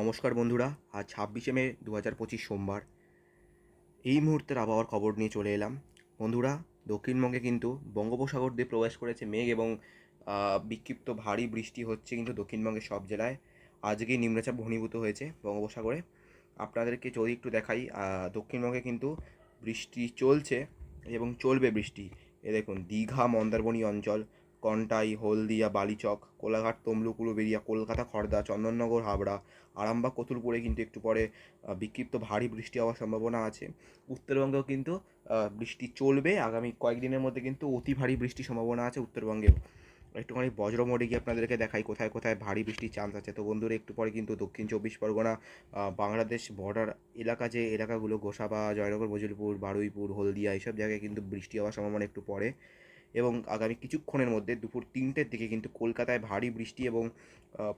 নমস্কার বন্ধুরা, আজ ছাব্বিশে মে দু হাজার পঁচিশ সোমবার। এই মুহূর্তের আবহাওয়ার খবর নিয়ে চলে এলাম। বন্ধুরা, দক্ষিণবঙ্গে কিন্তু বঙ্গোপসাগর দিয়ে প্রবেশ করেছে মেঘ এবং বিক্ষিপ্ত ভারী বৃষ্টি হচ্ছে কিন্তু দক্ষিণবঙ্গের সব জেলায়। আজকেই নিম্নচাপ ঘনীভূত হয়েছে বঙ্গোপসাগরে। আপনাদেরকে যদি একটু দেখাই দক্ষিণবঙ্গে কিন্তু বৃষ্টি চলছে এবং চলবে বৃষ্টি। এ দেখুন, দীঘা, মন্দারমণি অঞ্চল কন্টাই, হলদিয়া, বালিচক, কোলাঘাট, তমলুক, উলুবেড়িয়া, কলকাতা খড়দা চন্দননগর, হাবড়া, আরামবাগ, কতুলপুরে কিন্তু একটু পরে বিক্ষিপ্ত ভারী বৃষ্টি হওয়ার সম্ভাবনা আছে। উত্তরবঙ্গেও কিন্তু বৃষ্টি চলবে। আগামী কয়েকদিনের মধ্যে কিন্তু অতি ভারী বৃষ্টির সম্ভাবনা আছে উত্তরবঙ্গেও। একটুখানি বজ্র মোড়ে গিয়ে আপনাদেরকে দেখাই কোথায় কোথায় ভারী বৃষ্টির চান্স আছে। তো বন্ধুরা, একটু পরে কিন্তু দক্ষিণ চব্বিশ পরগনা বাংলাদেশ বর্ডার এলাকা যে এলাকাগুলো, গোসাবা, জয়নগর মজুলপুর বারুইপুর, হলদিয়া, এইসব জায়গায় কিন্তু বৃষ্টি হওয়ার সম্ভাবনা একটু পরে। এবং আগামী কিছুক্ষণের মধ্যে দুপুর তিনটের দিকে কিন্তু কলকাতায় ভারী বৃষ্টি এবং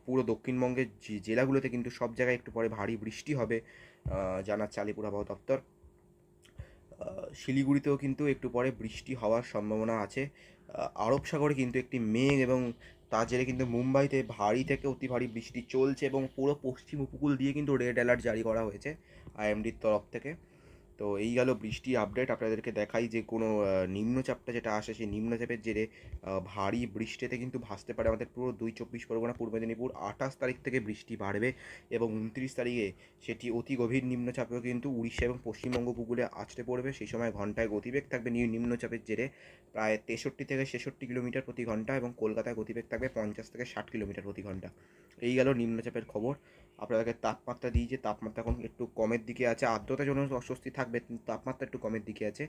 পুরো দক্ষিণবঙ্গের জেলাগুলোতে কিন্তু সব জায়গায় একটু পরে ভারী বৃষ্টি হবে জানাচ্ছে আলিপুর আবহাওয়া দপ্তর। শিলিগুড়িতেও কিন্তু একটু পরে বৃষ্টি হওয়ার সম্ভাবনা আছে। আরব সাগরে কিন্তু একটি মেঘ এবং তার জেরে কিন্তু মুম্বাইতে ভারী থেকে অতি ভারী বৃষ্টি চলছে এবং পুরো পশ্চিম উপকূল দিয়ে কিন্তু রেড অ্যালার্ট জারি করা হয়েছে আইএমডির তরফ থেকে। তো এই গেল বৃষ্টি আপডেট আপনাদেরকে দেখাই যে কোনো নিম্নচাপটা যেটা আসে সেই নিম্নচাপের জেরে ভারী বৃষ্টিতে কিন্তু ভাসতে পারে আমাদের পুরো দুই চব্বিশ পরগনা, পূর্ব মেদিনীপুর। আঠাশ তারিখ থেকে বৃষ্টি বাড়বে এবং উনত্রিশ তারিখে সেটি অতি গভীর নিম্নচাপেও কিন্তু উড়িষ্যা এবং পশ্চিমবঙ্গ উপকূলে আছড়ে পড়বে। সেই সময় ঘন্টায় গতিবেগ থাকবে নিম্নচাপের জেরে প্রায় তেষট্টি থেকে ছেষট্টি কিলোমিটার প্রতি ঘণ্টা এবং কলকাতায় গতিবেগ থাকবে পঞ্চাশ থেকে ষাট কিলোমিটার প্রতি ঘণ্টা। এই গেল নিম্নচাপের খবর। আপনাদেরকে তাপমাত্রা দিই যে তাপমাত্রা এখন একটু কমের দিকে আছে, আর্দ্রতার জন্য অস্বস্তি থাকবে তাপমাত্রা একটু কমের দিকে আছে।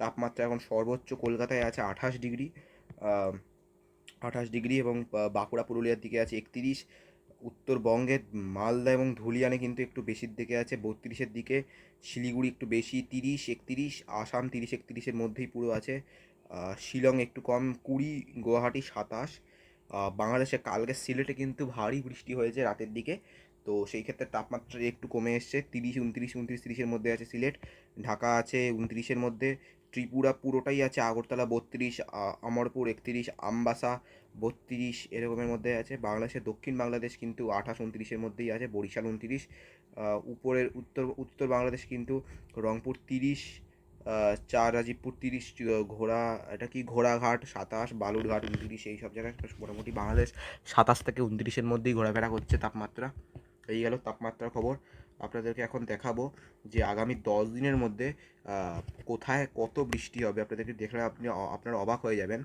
তাপমাত্রা এখন সর্বোচ্চ কলকাতায় আছে আঠাশ ডিগ্রি আঠাশ ডিগ্রি এবং বাঁকুড়া, পুরুলিয়ার দিকে আছে একত্রিশ উত্তরবঙ্গের মালদা এবং ধুলিয়ানে কিন্তু একটু বেশির দিকে আছে বত্রিশের দিকে, শিলিগুড়ি একটু বেশি তিরিশ, একত্রিশ, আসাম তিরিশ, একত্রিশের মধ্যেই পুরো আছে শিলং একটু কম, কুড়ি, গুয়াহাটি সাতাশ বাংলাদেশে কালকে সিলেটে কিন্তু ভারী বৃষ্টি হয়েছে রাতের দিকে। তো সেই ক্ষেত্রে তাপমাত্রা একটু কমে এসছে। তিরিশ, উনত্রিশ উনত্রিশ, তিরিশের মধ্যে আছে সিলেট। ঢাকা আছে উনত্রিশের মধ্যে। ত্রিপুরা পুরোটাই আছে। আগরতলা বত্রিশ আমরপুর একত্রিশ, আমবাসা বত্রিশ এরকমের মধ্যে আছে। বাংলাদেশের দক্ষিণ বাংলাদেশ কিন্তু আঠাশ, উনত্রিশের মধ্যেই আছে। বরিশাল উনত্রিশ উপরের উত্তর উত্তর বাংলাদেশ কিন্তু রংপুর তিরিশ চার রাজীবপুর তিরিশ ঘোড়া, এটা কি ঘোড়াঘাট সাতাশ, বালুরঘাট উনত্রিশ, এই সব জায়গায় মোটামুটি বাংলাদেশ সাতাশ থেকে উনত্রিশের মধ্যেই ঘোরাফেরা করছে তাপমাত্রা। এই গেল তাপমাত্রার খবর। আপনাদেরকে এখন দেখাবো যে আগামী দশ দিনের মধ্যে কোথায় কত বৃষ্টি হবে। আপনাদেরকে দেখলে আপনি আপনারা অবাক হয়ে যাবেন।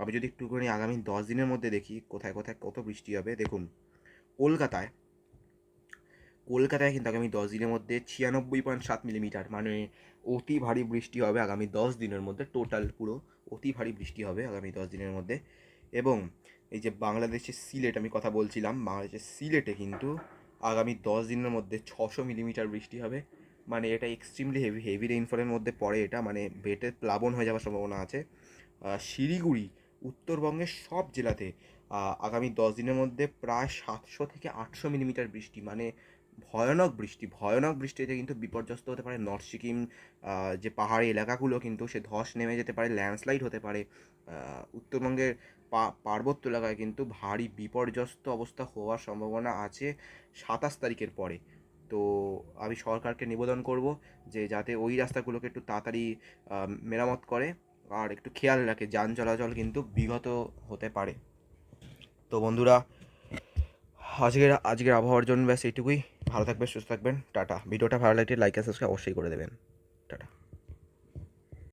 আমি যদি একটুখানি আগামী দশ দিনের মধ্যে দেখি কোথায় কোথায় কত বৃষ্টি হবে, দেখুন। কলকাতায় কলকাতায় কিন্তু আগামী দশ দিনের মধ্যে ছিয়ানব্বই পয়েন্ট সাত মিলিমিটার মানে অতি ভারী বৃষ্টি হবে আগামী দশ দিনের মধ্যে টোটাল পুরো অতি ভারী বৃষ্টি হবে আগামী দশ দিনের মধ্যে। এবং এই যে বাংলাদেশের সিলেট, আমি কথা বলছিলাম, বাংলাদেশের সিলেটে কিন্তু আগামী দশ দিনের মধ্যে ছশো মিলিমিটার বৃষ্টি হবে। মানে এটা এক্সট্রিমলি হেভি হেভি রেইনফলের মধ্যে পড়ে এটা। মানে বেটের প্লাবন হয়ে যাওয়ার সম্ভাবনা আছে। শিলিগুড়ি, উত্তরবঙ্গের সব জেলাতে আগামী দশ দিনের মধ্যে প্রায় সাতশো থেকে আটশো মিলিমিটার বৃষ্টি। মানে ভয়ানক বৃষ্টি, ভয়ানক বৃষ্টিতে কিন্তু বিপর্যস্ত হতে পারে। নর্থ সিকিম যে পাহাড়ি এলাকাগুলো কিন্তু সে ধস নেমে যেতে পারে ল্যান্ডস্লাইড হতে পারে। উত্তরবঙ্গের পার্বত্য এলাকায় কিন্তু ভারী বিপর্যস্ত অবস্থা হওয়ার সম্ভাবনা আছে সাতাশ তারিখের পরে। তো আমি সরকারকে নিবেদন করব যে যাতে ওই রাস্তাগুলোকে একটু তাড়াতাড়ি মেরামত করে আর একটু খেয়াল রাখে, যান চলাচল কিন্তু বিগত হতে পারে। তো বন্ধুরা, আজকের আজকের আবহাওয়ার জন্য ব্যাস এইটুকুই। ভালো থাকবেন, সুস্থ থাকবেন, টাটা। ভিডিওটা ভালো লাগলে লাইক আর সাবস্ক্রাইব অবশ্যই করে দেবেন।